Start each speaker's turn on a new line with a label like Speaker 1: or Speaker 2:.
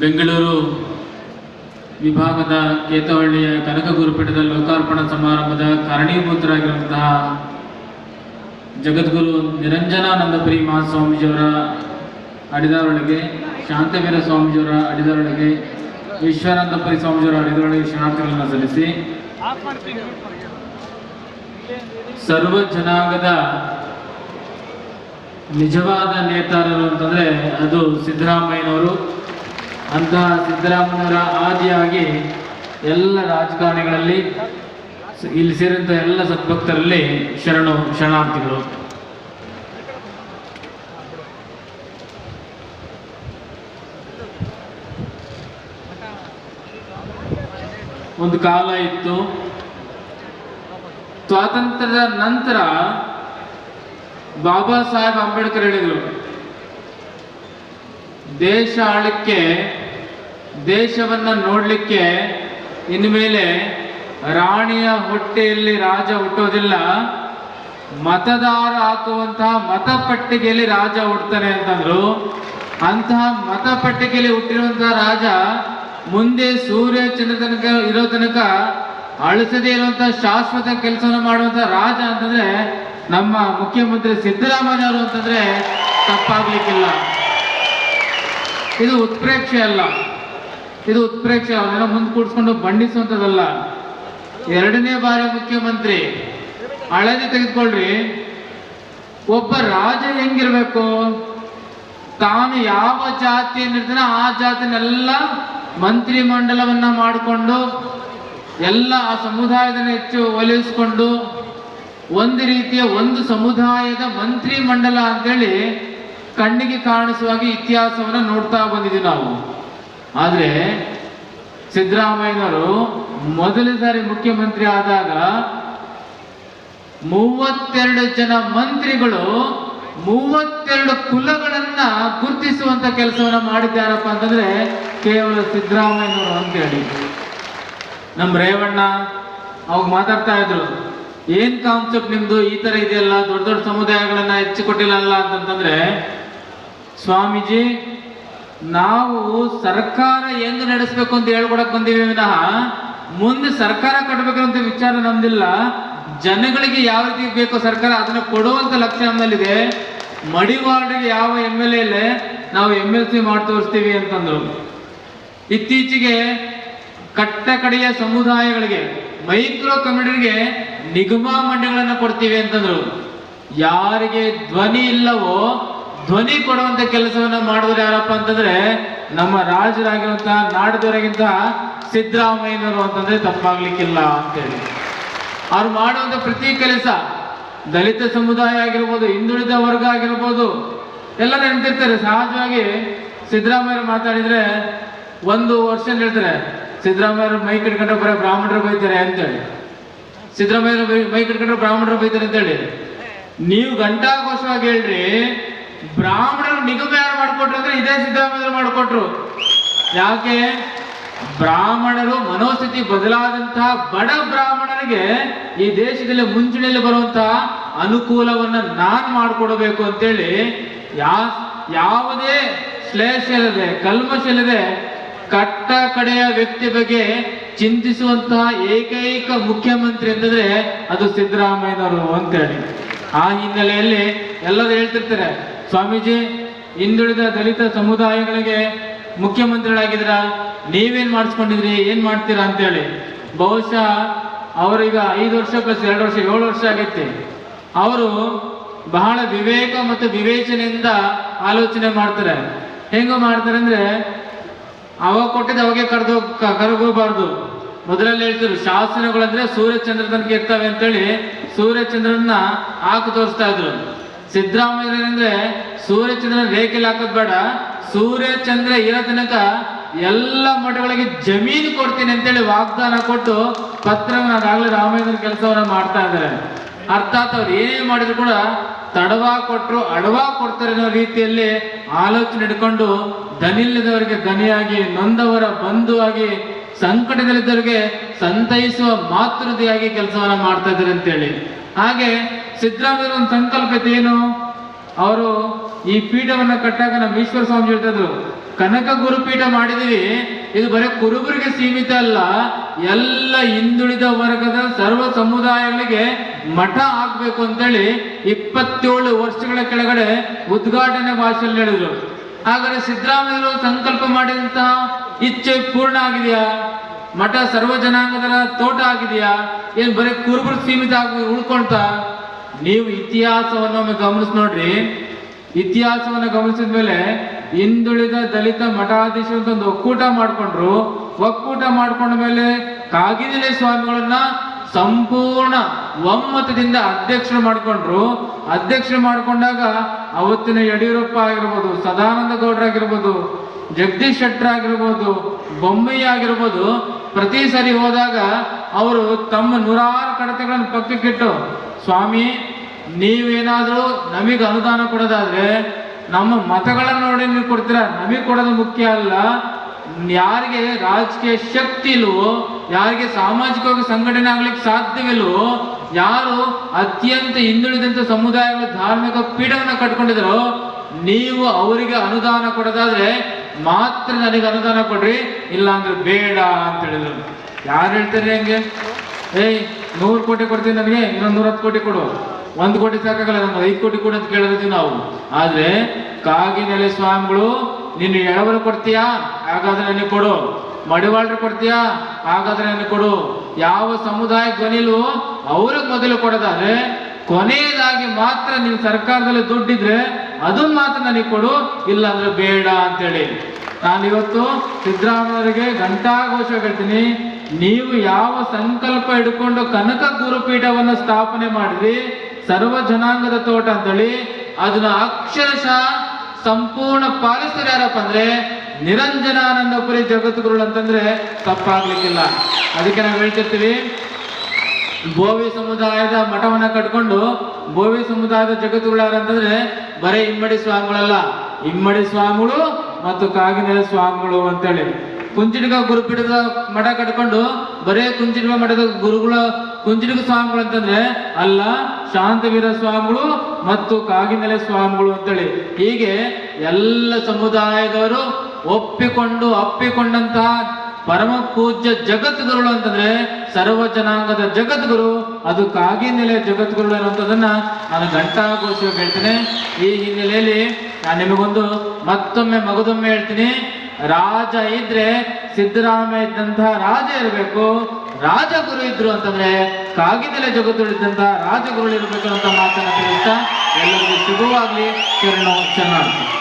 Speaker 1: ಬೆಂಗಳೂರು ವಿಭಾಗದ ಕೇತವಳ್ಳಿಯ ಕನಕ ಗುರುಪೀಠದ ಲೋಕಾರ್ಪಣಾ ಸಮಾರಂಭದ ಕಾರಣೀಭೂತರಾಗಿರುವಂತಹ ಜಗದ್ಗುರು ನಿರಂಜನಾನಂದಪುರಿ ಮಹಾಸ್ವಾಮೀಜಿಯವರ ಅಡಿದಾರೊಳಗೆ, ಶಾಂತವೀರ ಸ್ವಾಮೀಜಿಯವರ ಅಡಿದಾರೊಳಗೆ, ವಿಶ್ವಾನಂದಪುರಿ ಸ್ವಾಮೀಜಿಯವರ ಅಡಿದಾರೊಳಗೆ ಶರಣಾರ್ಥಿಗಳನ್ನು ಸಲ್ಲಿಸಿ ಸರ್ವ ಜನಾಂಗದ ನಿಜವಾದ ನೇತಾರರು ಅಂತಂದ್ರೆ ಅದು ಸಿದ್ದರಾಮಯ್ಯನವರು. ಅಂತಹ ಸಿದ್ದರಾಮಯ್ಯವರ ಆದಿಯಾಗಿ ಎಲ್ಲ ರಾಜಕಾರಣಿಗಳಲ್ಲಿ ಇಲ್ಲಿ ಸೇರಿದಂಥ ಎಲ್ಲ ಸದ್ಭಕ್ತರಲ್ಲಿ ಶರಣು, ಶರಣಾರ್ಥಿಗಳು. ಒಂದು ಕಾಲ ಇತ್ತು. ಸ್ವಾತಂತ್ರ್ಯದ ನಂತರ ಬಾಬಾ ಸಾಹೇಬ್ ಅಂಬೇಡ್ಕರ್ ಹೇಳಿದರು ದೇಶ ಆಳಕ್ಕೆ, ದೇಶವನ್ನ ನೋಡ್ಲಿಕ್ಕೆ ಇನ್ಮೇಲೆ ರಾಣಿಯ ಹೊಟ್ಟೆಯಲ್ಲಿ ರಾಜ ಹುಟ್ಟೋದಿಲ್ಲ, ಮತದಾರ ಹಾಕುವಂತಹ ಮತಪಟ್ಟಿಗೆಯಲ್ಲಿ ರಾಜ ಹುಡ್ತಾನೆ ಅಂತಂದ್ರು. ಅಂತಹ ಮತಪಟ್ಟಿಗೆಯಲ್ಲಿ ಹುಟ್ಟಿರುವಂತಹ ರಾಜ ಮುಂದೆ ಸೂರ್ಯ ಚಂದ್ರ ತನಕ ಇರೋ ತನಕ ಅಳಿಸದೇ ಇರುವಂತಹ ಶಾಶ್ವತ ಕೆಲಸವನ್ನು ಮಾಡುವಂತಹ ರಾಜ ಅಂತಂದ್ರೆ ನಮ್ಮ ಮುಖ್ಯಮಂತ್ರಿ ಸಿದ್ದರಾಮಯ್ಯ ಅವರು ಅಂತಂದ್ರೆ ತಪ್ಪಾಗ್ಲಿಕ್ಕಿಲ್ಲ. ಇದು ಉತ್ಪ್ರೇಕ್ಷೆ ಅಲ್ಲ. ಇದು ಉತ್ಪ್ರೇಕ್ಷೆ ಅವನ್ನೆಲ್ಲ ಮುಂದೆ ಕೂಡಿಸ್ಕೊಂಡು ಬಂಡಿಸುವಂಥದ್ದಲ್ಲ ಎರಡನೇ ಬಾರಿ ಮುಖ್ಯಮಂತ್ರಿ, ಹಳದಿ ತೆಗೆದುಕೊಳ್ಳ್ರಿ ಒಬ್ಬ ರಾಜ ಹೆಂಗಿರ್ಬೇಕು? ತಾನು ಯಾವ ಜಾತಿಯನ್ನಿರ್ತಾನೆ ಆ ಜಾತಿನೆಲ್ಲ ಮಂತ್ರಿ ಮಂಡಲವನ್ನ ಮಾಡಿಕೊಂಡು, ಎಲ್ಲ ಆ ಸಮುದಾಯದನ್ನು ಹೆಚ್ಚು ಒಲಿಸ್ಕೊಂಡು, ಒಂದು ರೀತಿಯ ಒಂದು ಸಮುದಾಯದ ಮಂತ್ರಿ ಮಂಡಲ ಅಂತೇಳಿ ಕಣ್ಣಿಗೆ ಕಾಣಿಸುವಾಗಿ ಇತಿಹಾಸವನ್ನು ನೋಡ್ತಾ ಬಂದಿದ್ದೀವಿ ನಾವು. ಆದರೆ ಸಿದ್ದರಾಮಯ್ಯನವರು ಮೊದಲ ಸಾರಿ ಮುಖ್ಯಮಂತ್ರಿ ಆದಾಗ ಮೂವತ್ತೆರಡು ಜನ ಮಂತ್ರಿಗಳು ಮೂವತ್ತೆರಡು ಕುಲಗಳನ್ನ ಗುರುತಿಸುವಂತ ಕೆಲಸವನ್ನ ಮಾಡಿದ್ದಾರಪ್ಪ ಅಂತಂದ್ರೆ ಕೇವಲ ಸಿದ್ದರಾಮಯ್ಯನವರು ಅಂತೇಳಿ ನಮ್ಮ ರೇವಣ್ಣ ಅವಾಗ ಮಾತಾಡ್ತಾ ಇದ್ರು, ಏನ್ ಕಾನ್ಸೆಪ್ಟ್ ನಿಮ್ದು? ಈ ತರ ಇದೆಯಲ್ಲ, ದೊಡ್ಡ ದೊಡ್ಡ ಸಮುದಾಯಗಳನ್ನ ಹೆಚ್ಚು ಅಂತಂದ್ರೆ ಅಂತಂತಂದ್ರೆ ಸ್ವಾಮೀಜಿ, ನಾವು ಸರ್ಕಾರ ಹೆಂಗ್ ನಡೆಸ್ಬೇಕು ಅಂತ ಹೇಳ್ಕೊಡಕ್ ಬಂದೀವಿ ವಿನಃ. ಮುಂದೆ ಸರ್ಕಾರ ಕಟ್ಟಬೇಕಂತ ವಿಚಾರ ನಮ್ದಿಲ್ಲ. ಜನಗಳಿಗೆ ಯಾವ ರೀತಿ ಬೇಕೋ ಸರ್ಕಾರ ಅದನ್ನ ಕೊಡುವಂತ ಲಕ್ಷ್ಯ ನಮ್ಮಲ್ಲಿದೆ ಮಡಿವಾಡಿಗೆ ಯಾವ ಎಂ ಎಲ್ ಎಲ್ಲೇ ನಾವು ಎಂ ಎಲ್ ಸಿ ಮಾಡಿ ತೋರಿಸ್ತೀವಿ ಅಂತಂದ್ರು. ಇತ್ತೀಚೆಗೆ ಕಟ್ಟ ಕಡೆಯ ಸಮುದಾಯಗಳಿಗೆ, ಮೈಕ್ರೋ ಕಮ್ಯುನಿಟಿಗೆ ನಿಗಮ ಮಂಡಳಿಗಳನ್ನ ಕೊಡ್ತೀವಿ ಅಂತಂದ್ರು. ಯಾರಿಗೆ ಧ್ವನಿ ಇಲ್ಲವೋ ಧ್ವನಿ ಕೊಡುವಂತ ಕೆಲಸವನ್ನ ಮಾಡಿದ್ರೆ ಯಾರಪ್ಪ ಅಂತಂದ್ರೆ ನಮ್ಮ ರಾಜರಾಗಿರುವಂತಹ ನಾಡದವರಾಗಿಂತ ಸಿದ್ದರಾಮಯ್ಯನವರು ಅಂತಂದ್ರೆ ತಪ್ಪಾಗ್ಲಿಕ್ಕಿಲ್ಲ ಅಂತೇಳಿ. ಅವ್ರು ಮಾಡುವಂತ ಪ್ರತಿ ಕೆಲಸ ದಲಿತ ಸಮುದಾಯ ಆಗಿರ್ಬೋದು, ಹಿಂದುಳಿದ ವರ್ಗ ಆಗಿರ್ಬೋದು ಎಲ್ಲ ನೆನ್ಪಿರ್ತಾರೆ. ಸಹಜವಾಗಿ ಸಿದ್ದರಾಮಯ್ಯ ಮಾತಾಡಿದ್ರೆ ಒಂದು ವರ್ಷ ಹೇಳ್ತಾರೆ ಸಿದ್ದರಾಮಯ್ಯ ಮೈ ಕಟ್ಕೊಂಡ್ರೆ ಬರೋ ಬ್ರಾಹ್ಮಣರು ಬೈತಾರೆ ಅಂತೇಳಿ. ಸಿದ್ದರಾಮಯ್ಯ ಮೈ ಕಟ್ಕೊಂಡ್ರೆ ಬ್ರಾಹ್ಮಣರು ಬೈತಾರೆ ಅಂತೇಳಿ. ನೀವು ಗಂಟಾಘೋಷವಾಗಿ ಹೇಳ್ರಿ ಬ್ರಾಹ್ಮಣರು ನಿಗಮ ಯಾರು ಮಾಡಿಕೊಟ್ರು ಅಂದ್ರೆ ಇದೇ ಸಿದ್ದರಾಮಯ್ಯ ಮಾಡಿಕೊಟ್ರು. ಯಾಕೆ? ಬ್ರಾಹ್ಮಣರು ಮನೋಸ್ಥಿತಿ ಬದಲಾದಂತಹ ಬಡ ಬ್ರಾಹ್ಮಣರಿಗೆ ಈ ದೇಶದಲ್ಲಿ ಮುಂಚೂಣಿಯಲ್ಲಿ ಬರುವಂತಹ ಅನುಕೂಲವನ್ನ ನಾನ್ ಮಾಡಿಕೊಡಬೇಕು ಅಂತೇಳಿ ಯಾ, ಯಾವುದೇ ಶ್ಲೇಷ ಇಲ್ಲದೆ, ಕಲ್ಮಶ ಇಲ್ಲದೆ ಕಟ್ಟ ಕಡೆಯ ವ್ಯಕ್ತಿ ಬಗ್ಗೆ ಚಿಂತಿಸುವಂತಹ ಏಕೈಕ ಮುಖ್ಯಮಂತ್ರಿ ಅಂತಂದ್ರೆ ಅದು ಸಿದ್ದರಾಮಯ್ಯನವರು ಅಂತೇಳಿ. ಆ ಹಿನ್ನೆಲೆಯಲ್ಲಿ ಎಲ್ಲರೂ ಹೇಳ್ತಿರ್ತಾರೆ ಸ್ವಾಮೀಜಿ, ಹಿಂದುಳಿದ ದಲಿತ ಸಮುದಾಯಗಳಿಗೆ ಮುಖ್ಯಮಂತ್ರಿಗಳಾಗಿದ್ರ ನೀವೇನ್ ಮಾಡಿಸ್ಕೊಂಡಿದ್ರಿ? ಏನ್ ಮಾಡ್ತೀರಾ ಅಂತೇಳಿ. ಬಹುಶಃ ಅವರೀಗ ಐದು ವರ್ಷ ಪ್ಲಸ್ ಎರಡು ವರ್ಷ, ಏಳು ವರ್ಷ ಆಗೈತಿ. ಅವರು ಬಹಳ ವಿವೇಕ ಮತ್ತು ವಿವೇಚನೆಯಿಂದ ಆಲೋಚನೆ ಮಾಡ್ತಾರೆ. ಹೆಂಗ ಮಾಡ್ತಾರೆ ಅಂದ್ರೆ, ಅವಾಗ ಕೊಟ್ಟಿದ್ದು ಅವಾಗೆ ಕರೆದು ಕರಗೋಬಾರ್ದು ಮೊದಲಲ್ಲಿ ಹೇಳ್ತಿದ್ರು, ಶಾಸನಗಳಂದ್ರೆ ಸೂರ್ಯಚಂದ್ರ ತನಕ ಇರ್ತವೆ ಅಂತೇಳಿ ಸೂರ್ಯಚಂದ್ರನ್ನ ಹಾಕಿ ತೋರಿಸ್ತಾ ಇದ್ರು. ಸಿದ್ದರಾಮಯ್ಯ ಸೂರ್ಯಚಂದ್ರ ರೇಖೆಲಿ ಹಾಕೋದ್ ಬೇಡ. ಸೂರ್ಯಚಂದ್ರ ಇರೋ ತನಕ ಎಲ್ಲ ಮಠಗಳಿಗೆ ಜಮೀನು ಕೊಡ್ತೀನಿ ಅಂತೇಳಿ ವಾಗ್ದಾನ ಕೊಟ್ಟು ಪತ್ರವನ್ನ ಆಗಲೇ ರಾಮೇಂದ್ರ ಕೆಲಸವನ್ನ ಮಾಡ್ತಾ ಇದ್ದಾರೆ. ಅರ್ಥಾತ್ ಅವ್ರು ಏನೇ ಮಾಡಿದ್ರು ಕೂಡ ತಡವಾ ಕೊಟ್ಟರು ಅಡವಾ ಕೊಡ್ತಾರೆ ಅನ್ನೋ ರೀತಿಯಲ್ಲಿ ಆಲೋಚನೆ ಇಟ್ಕೊಂಡು ದನಿಲ್ಲದವರಿಗೆ ದನಿಯಾಗಿ, ನೊಂದವರ ಬಂಧುವಾಗಿ, ಸಂಕಟದಲ್ಲಿದ್ದವರಿಗೆ ಸಂತೈಸುವ ಮಾತೃತೆಯಾಗಿ ಕೆಲಸವನ್ನ ಮಾಡ್ತಾ ಇದ್ದಾರೆ ಅಂತೇಳಿ. ಹಾಗೆ ಸಿದ್ದರಾಮಯ್ಯ ಒಂದು ಸಂಕಲ್ಪ ಏನು? ಅವರು ಈ ಪೀಠವನ್ನು ಕಟ್ಟಾಗ ನಮ್ಮ ಈಶ್ವರ ಸ್ವಾಮಿ ಹೇಳ್ತಿದ್ರು, ಕನಕ ಗುರುಪೀಠ ಮಾಡಿದೀವಿ ಇದು ಬರೀ ಕುರುಬರಿಗೆ ಸೀಮಿತ ಅಲ್ಲ, ಎಲ್ಲ ಹಿಂದುಳಿದ ವರ್ಗದ ಸರ್ವ ಸಮುದಾಯಗಳಿಗೆ ಮಠ ಆಗ್ಬೇಕು ಅಂತೇಳಿ ಇಪ್ಪತ್ತೇಳು ವರ್ಷಗಳ ಕೆಳಗಡೆ ಉದ್ಘಾಟನೆ ಭಾಷೆಯಲ್ಲಿ ಹೇಳಿದ್ರು. ಹಾಗಾದ್ರೆ ಸಿದ್ದರಾಮಯ್ಯರು ಸಂಕಲ್ಪ ಮಾಡಿದಂತ ಇಚ್ಛೆ ಪೂರ್ಣ ಆಗಿದೆಯಾ? ಮಠ ಸರ್ವ ಜನಾಂಗದ ತೋಟ ಆಗಿದೆಯಾ? ಏನ್ ಬರೀ ಕುರುಬರು ಸೀಮಿತ ಆಗಿ ಉಳ್ಕೊಂತ ನೀವು ಇತಿಹಾಸವನ್ನು ಗಮನಿಸಿ ನೋಡ್ರಿ. ಇತಿಹಾಸವನ್ನು ಗಮನಿಸಿದ ಮೇಲೆ ಹಿಂದುಳಿದ ದಲಿತ ಮಠಾಧೀಶ ಅಂತ ಒಂದು ಒಕ್ಕೂಟ ಮಾಡ್ಕೊಂಡ್ರು. ಒಕ್ಕೂಟ ಮಾಡ್ಕೊಂಡ ಮೇಲೆ ಕಾಗಿನೆಲೆ ಸ್ವಾಮಿಗಳನ್ನ ಸಂಪೂರ್ಣ ಒಮ್ಮತದಿಂದ ಅಧ್ಯಕ್ಷರು ಮಾಡ್ಕೊಂಡ್ರು. ಅಧ್ಯಕ್ಷರು ಮಾಡ್ಕೊಂಡಾಗ ಅವತ್ತಿನ ಯಡಿಯೂರಪ್ಪ ಆಗಿರ್ಬೋದು, ಸದಾನಂದ ಗೌಡ್ರ ಆಗಿರ್ಬೋದು, ಜಗದೀಶ್ ಶೆಟ್ಟರ್ ಆಗಿರ್ಬೋದು ಬೊಮ್ಮಯ್ಯ ಆಗಿರ್ಬೋದು, ಪ್ರತಿ ಸರಿ ಹೋದಾಗ ಅವರು ತಮ್ಮ ನೂರಾರು ಕಡತೆಗಳನ್ನು ಪಕ್ಕಕ್ಕಿಟ್ಟು, ಸ್ವಾಮಿ ನೀವೇನಾದರೂ ನಮಗೆ ಅನುದಾನ ಕೊಡೋದಾದ್ರೆ, ನಮ್ಮ ಮತಗಳನ್ನು ನೋಡಿ ನೀವು ಕೊಡ್ತೀರಾ? ನಮಗೆ ಕೊಡೋದು ಮುಖ್ಯ ಅಲ್ಲ. ಯಾರಿಗೆ ರಾಜಕೀಯ ಶಕ್ತಿ ಇಲ್ವೋ, ಯಾರಿಗೆ ಸಾಮಾಜಿಕವಾಗಿ ಸಂಘಟನೆ ಆಗ್ಲಿಕ್ಕೆ ಸಾಧ್ಯವಿಲ್ವೋ, ಯಾರು ಅತ್ಯಂತ ಹಿಂದುಳಿದಂತ ಸಮುದಾಯಗಳ ಧಾರ್ಮಿಕ ಪೀಠವನ್ನು ಕಟ್ಕೊಂಡಿದ್ರು, ನೀವು ಅವರಿಗೆ ಅನುದಾನ ಕೊಡೋದಾದ್ರೆ ಮಾತ್ರ ನನಗೆ ಅನುದಾನ ಕೊಡ್ರಿ ಇಲ್ಲ ಅಂದ್ರೆ ಬೇಡ ಅಂತ ಹೇಳಿದ್ರು. ಯಾರು ಹೇಳ್ತಾರೆ ಹಂಗೆ? ಏಯ್, ನೂರು ಕೋಟಿ ಕೊಡ್ತೀನಿ ನನಗೆ, ಇನ್ನೊಂದು ನೂರತ್ತು ಕೋಟಿ ಕೊಡು. ಒಂದು ಕೋಟಿ ಸಾಕಾಗಲ್ಲ ನಮ್ಗೆ ಐದು ಕೋಟಿ ಕೊಡು ಅಂತ ಕೇಳಿರ್ತೀವಿ ನಾವು. ಆದ್ರೆ ಕಾಗಿನೆಲೆ ಸ್ವಾಮಿಗಳು ನೀನು ಎಳವರು ಕೊಡ್ತೀಯಾ? ಹಾಗಾದ್ರೆ ನನಗೆ ಕೊಡು. ಮಡಿವಾಳರು ಕೊಡ್ತೀಯಾ? ಹಾಗಾದ್ರೆ ನನಗೆ ಕೊಡು. ಯಾವ ಸಮುದಾಯ ಧ್ವನಿಲು ಅವ್ರಿಗೆ ಮೊದಲು ಕೊಡೋದಾದ್ರೆ, ಕೊನೆಯದಾಗಿ ಮಾತ್ರ ನೀವು ಸರ್ಕಾರದಲ್ಲಿ ದುಡ್ಡಿದ್ರೆ ಅದನ್ನ ಮಾತ್ರ ನನಗೆ ಕೊಡು. ಇಲ್ಲ ಅಂದ್ರೆ ಬೇಡ ಅಂತೇಳಿ. ನಾನು ಇವತ್ತು ಸಿದ್ದರಾಮಯ್ಯರಿಗೆ ಘಂಟಾಘೋಷ ಹೇಳ್ತೀನಿ. ನೀವು ಯಾವ ಸಂಕಲ್ಪ ಇಟ್ಕೊಂಡು ಕನಕ ಗುರುಪೀಠವನ್ನು ಸ್ಥಾಪನೆ ಮಾಡಿದ್ರಿ ಸರ್ವ ಜನಾಂಗದ ತೋಟ ಅಂತೇಳಿ ಅದನ್ನ ಅಕ್ಷರಶಃ ಸಂಪೂರ್ಣ ಪಾಲಿಸ್ತಾರೆ ಯಾರಪ್ಪ ಅಂದ್ರೆ ನಿರಂಜನಾನಂದಪುರಿ ಜಗದ್ಗುರುಗಳು ಅಂತಂದ್ರೆ ತಪ್ಪಾಗ್ಲಿಕ್ಕಿಲ್ಲ. ಅದಕ್ಕೆ ನಾವು ಹೇಳ್ತಿರ್ತೀವಿ, ಬೋವಿ ಸಮುದಾಯದ ಮಠವನ್ನ ಕಟ್ಕೊಂಡು ಬೋವಿ ಸಮುದಾಯದ ಜಗತ್ತುಗಳು ಯಾರಂತಂದ್ರೆ ಬರೇ ಇಮ್ಮಡಿ ಸ್ವಾಮಿಗಳಲ್ಲ. ಇಮ್ಮಡಿ ಸ್ವಾಮಿಗಳು ಮತ್ತು ಕಾಗಿನೆಲೆ ಸ್ವಾಮಿಗಳು ಅಂತೇಳಿ. ಕುಂಚಿಡಿಗ ಗುರುಪೀಠದ ಮಠ ಕಟ್ಕೊಂಡು ಬರೇ ಕುಂಚಿಡಿಗ ಮಠದ ಗುರುಗಳ ಕುಂಚಿಡಿಗ ಸ್ವಾಮಿಗಳು ಅಂತಂದ್ರೆ ಅಲ್ಲ ಶಾಂತವೀರ ಸ್ವಾಮಿಗಳು ಮತ್ತು ಕಾಗಿನೆಲೆ ಸ್ವಾಮಿಗಳು ಅಂತೇಳಿ. ಹೀಗೆ ಎಲ್ಲ ಸಮುದಾಯದವರು ಒಪ್ಪಿಕೊಂಡು ಅಪ್ಪಿಕೊಂಡಂತಹ ಪರಮ ಪೂಜ್ಯ ಜಗದ್ಗುರುಗಳು ಅಂತಂದ್ರೆ ಸರ್ವ ಜನಾಂಗದ ಜಗದ್ಗುರು, ಅದು ಕಾಗಿನೆಲೆ ಜಗದ್ಗುರುಗಳು ಅನ್ನುವಂಥದ್ದನ್ನ ನಾನು ಘಂಟಾಘೋಷವಾಗಿ ಹೇಳ್ತೇನೆ. ಈ ಹಿನ್ನೆಲೆಯಲ್ಲಿ ನಾನು ನಿಮಗೊಂದು ಮತ್ತೊಮ್ಮೆ ಮಗದೊಮ್ಮೆ ಹೇಳ್ತೀನಿ. ರಾಜ ಇದ್ರೆ ಸಿದ್ದರಾಮಯ್ಯ ಇದ್ದಂತಹ ರಾಜ ಇರಬೇಕು. ರಾಜಗುರು ಇದ್ರು ಅಂತಂದ್ರೆ ಕಾಗಿನೆಲೆ ಜಗದ್ಗುರು ರಾಜಗುರುಳಿರಬೇಕು ಅಂತ ಮಾತನ್ನ ತಿಳಿಸ್ತಾ ಎಲ್ಲರಿಗೂ ಶುಭವಾಗಲಿ. ಕಿರಣ ಶರಣಾರ್ಥಿ